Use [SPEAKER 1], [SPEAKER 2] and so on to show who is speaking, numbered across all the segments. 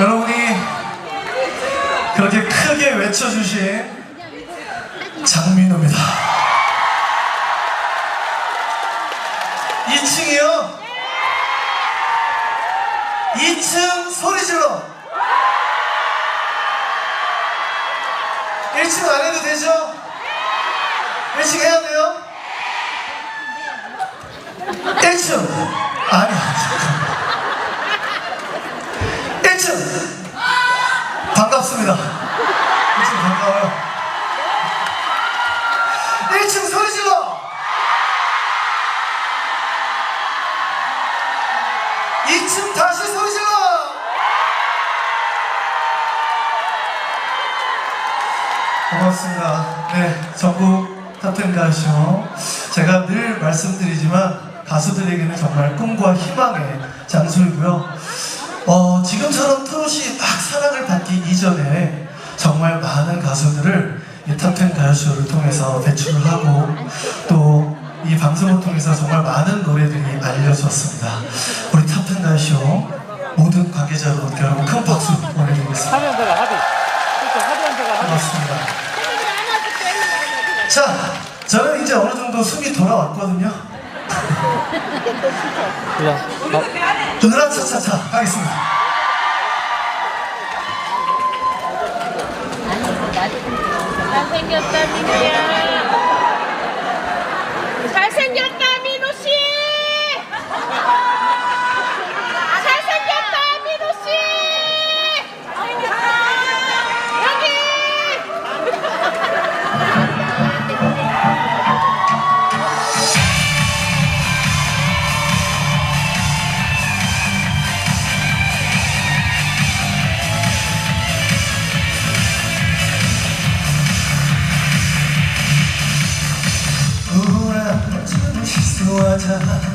[SPEAKER 1] 여러분이 그렇게 크게 외쳐주신 장민호입니다. 2층이요? 2층 소리 질러! 1층 안 해도 되죠? 1층 해야 돼요? 1층! 아니, 1층! 반갑습니다. 1층 반가워요. 1층 소리 질러! 2층 다시 소리 질러! 고맙습니다. 네, 전국 탑텐 가쇼. 제가 늘 말씀드리지만 가수들에게는 정말 꿈과 희망의 장소이고요. 어, 지금처럼 트롯이 막 사랑을 받기 이전에 정말 많은 가수들을 이 탑텐 가요쇼를 통해서 배출을 하고 또 이 방송을 통해서 정말 많은 노래들이 알려졌습니다. 우리 탑텐 가요쇼 모든 관계자 여러분께 여러분 큰 박수 보내드리겠습니다.
[SPEAKER 2] 하면서가 합의. 그렇죠. 합의.
[SPEAKER 1] 고맙습니다. 자, 저는 이제 어느 정도 숨이 돌아왔거든요.
[SPEAKER 2] 그냥 어,
[SPEAKER 1] 누나 차차차 하겠습니다.
[SPEAKER 3] 잘생겼다 민우야
[SPEAKER 1] 나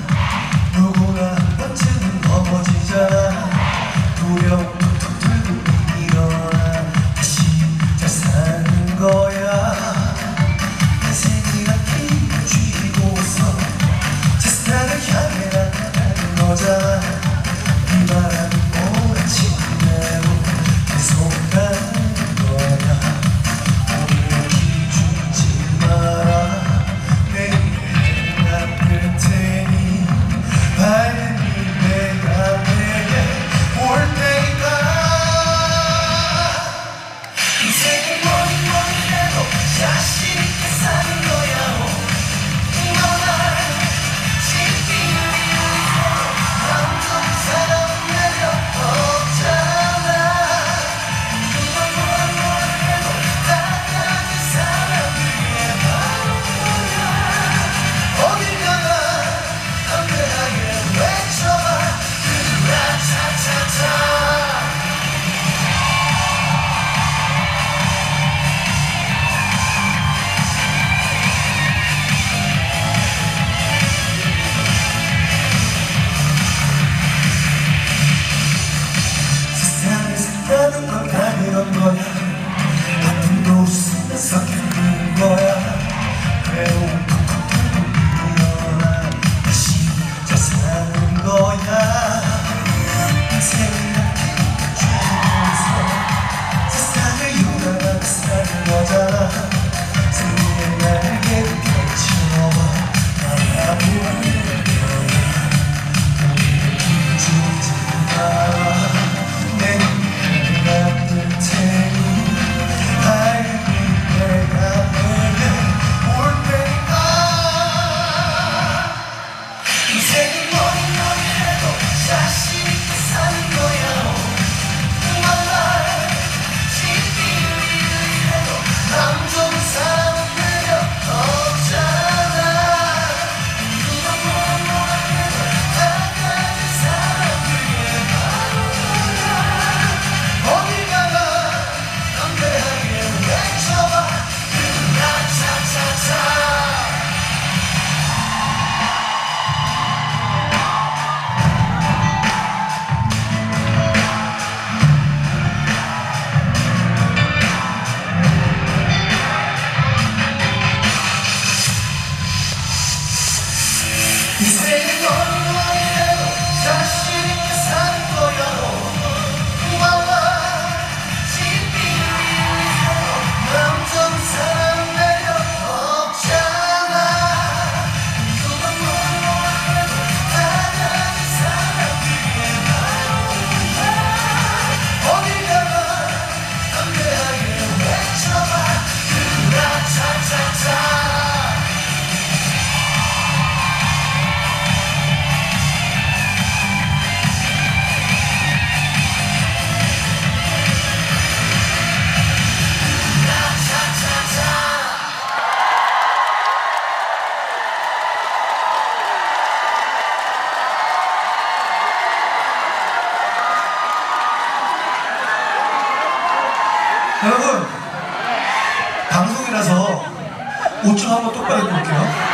[SPEAKER 1] 옷좀 한번 똑바로 올게요.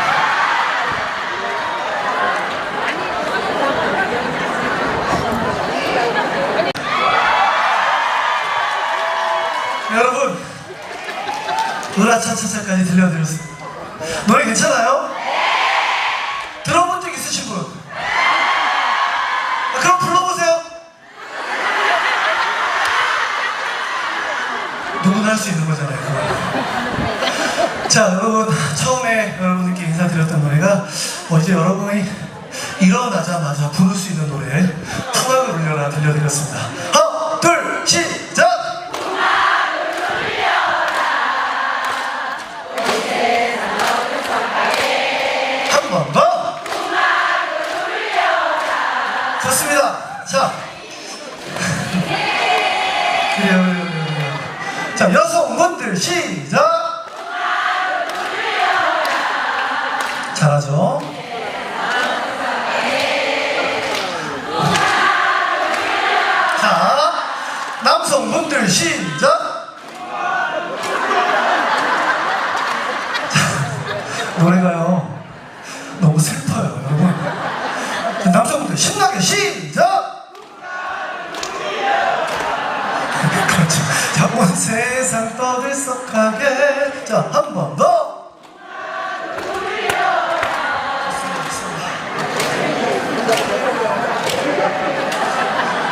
[SPEAKER 1] 여러분, 으라차차차까지 들려드렸습니다. 노래 괜찮아요? 들어본 적 있으신 분? 아, 그럼 불러보세요. 누구나 할 수 있는 거잖아요. 그거. 자, 여러분 처음에 여러분들께 인사드렸던 노래가 어제 여러분이 일어나자마자 부를 수 있는 노래 풍악을 울려라 들려드렸습니다. 하나, 둘, 시작! 한 번 더! 좋습니다. 자. 그래요, 그래요, 그래요. 자, 여성분들 시작! 잘하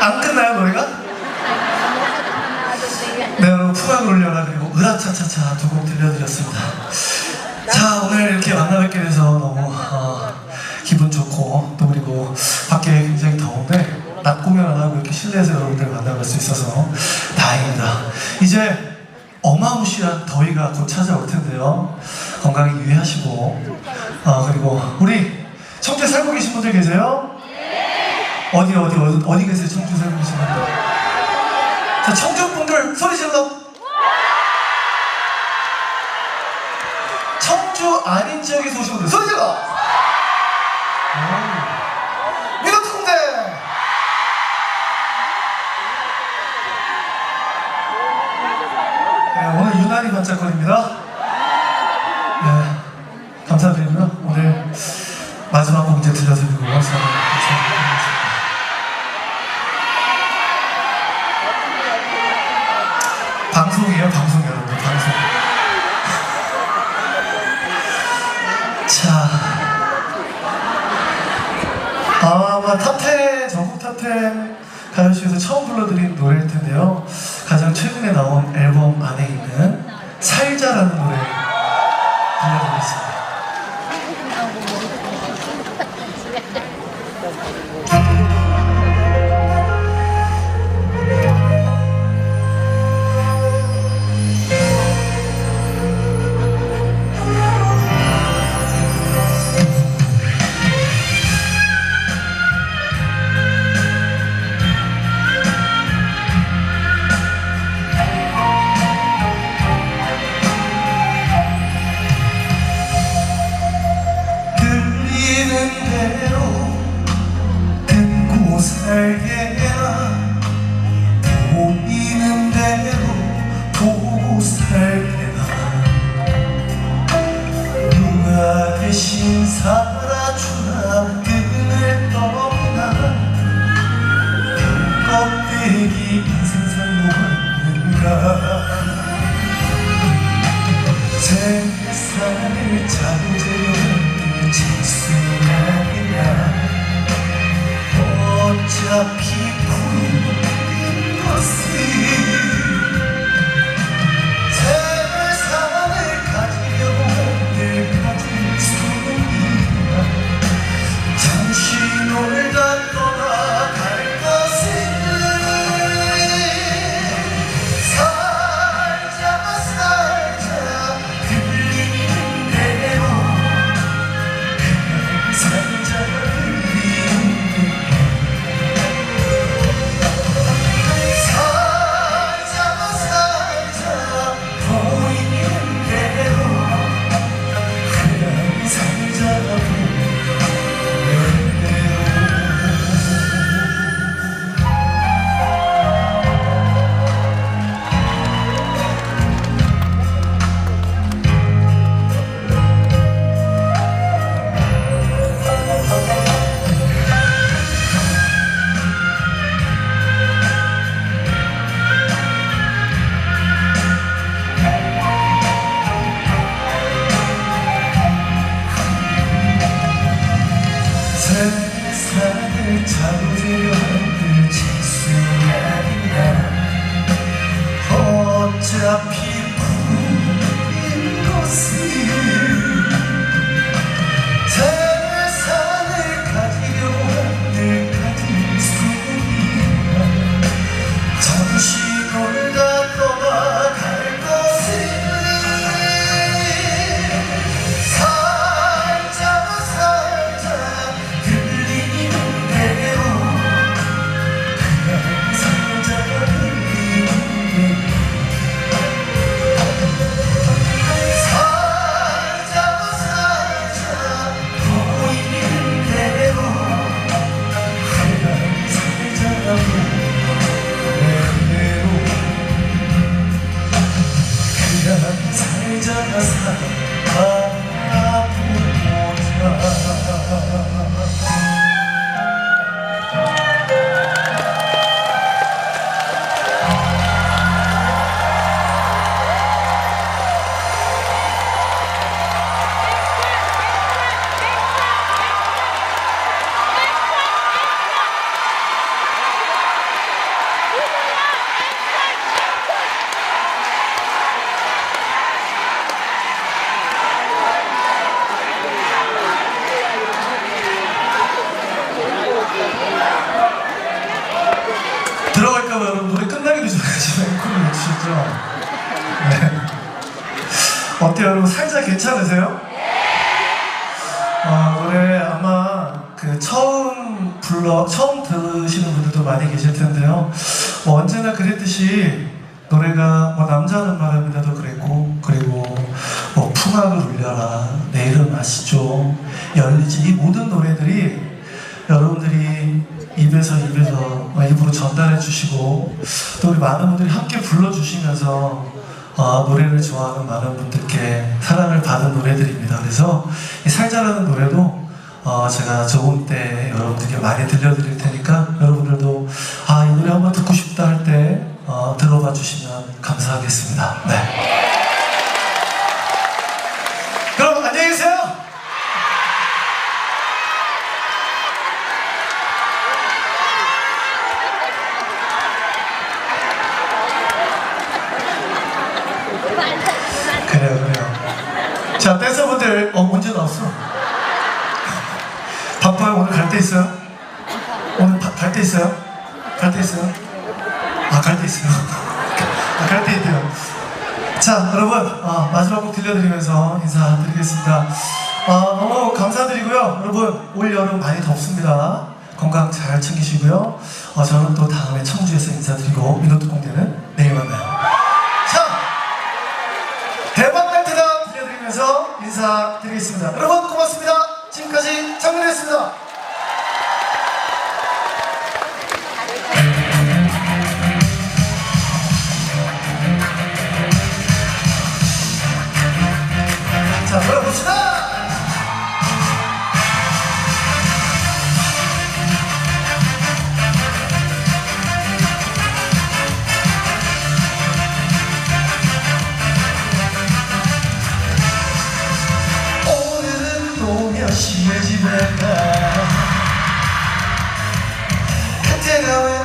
[SPEAKER 1] 안 끝나요, 노래가? 네, 여러분, 풍악을 올려라. 그리고 으라차차차 두 곡 들려드렸습니다. 자, 오늘 이렇게 만나뵙게 돼서 너무 어, 기분 좋고, 또 그리고 밖에 굉장히 더운데, 낮 공연 안 하고 이렇게 실내에서 여러분들 만나뵐 수 있어서 다행입니다. 이제 어마무시한 더위가 곧 찾아올 텐데요. 건강에 유의하시고, 어, 그리고 우리 청주에 살고 계신 분들 계세요? 어디, 어디, 어디, 어디 계세요? 청주 살고 계신 분들? 자, 청주 분들 소리 질러! 청주 아닌 지역에서 오신 분들 소리 질러! 미노통대! 네, 오늘 유난히 반짝거립니다. 네, 감사드리고요. 오늘 마지막 곡 이제 들려드리고 감사드리겠습니다. 들으시는 분들도 많이 계실 텐데요. 뭐 언제나 그랬듯이 노래가 뭐 남자는 말합니다도 그랬고 그리고 뭐 풍악을 울려라 내 이름 아시죠? 열리지 이 모든 노래들이 여러분들이 입에서 입에서 입으로 전달해 주시고 또 우리 많은 분들이 함께 불러주시면서 어, 노래를 좋아하는 많은 분들께 사랑을 받은 노래들입니다. 그래서 이 살자라는 노래도 어, 제가 좋은 때 여러분들께 많이 들려드릴 테니까 여러분들도 아, 이 노래 한번 듣고 싶다 할때 어, 들어봐 주시면 감사하겠습니다. 네. 그럼 안녕히 계세요. 그래요, 그래요. 자, 댄서분들, 어, 언제 나왔어? 바빠요? 오늘 갈때 있어요? 오늘 갈때 있어요? 갈때 있어요? 아, 갈때 있어요. 아, 갈때 있대요. 자, 여러분, 어, 마지막 곡 들려드리면서 인사드리겠습니다. 어, 너무 감사드리고요. 여러분, 올 여름 많이 덥습니다. 건강 잘 챙기시고요. 어, 저는 또 다음에 청주에서 인사드리고, 민호특 공대는 내일 만나요. 자, 대박 멘트다 들려드리면서 인사드리겠습니다. 여러분 고맙습니다. 지금까지 장문이었습니다. 그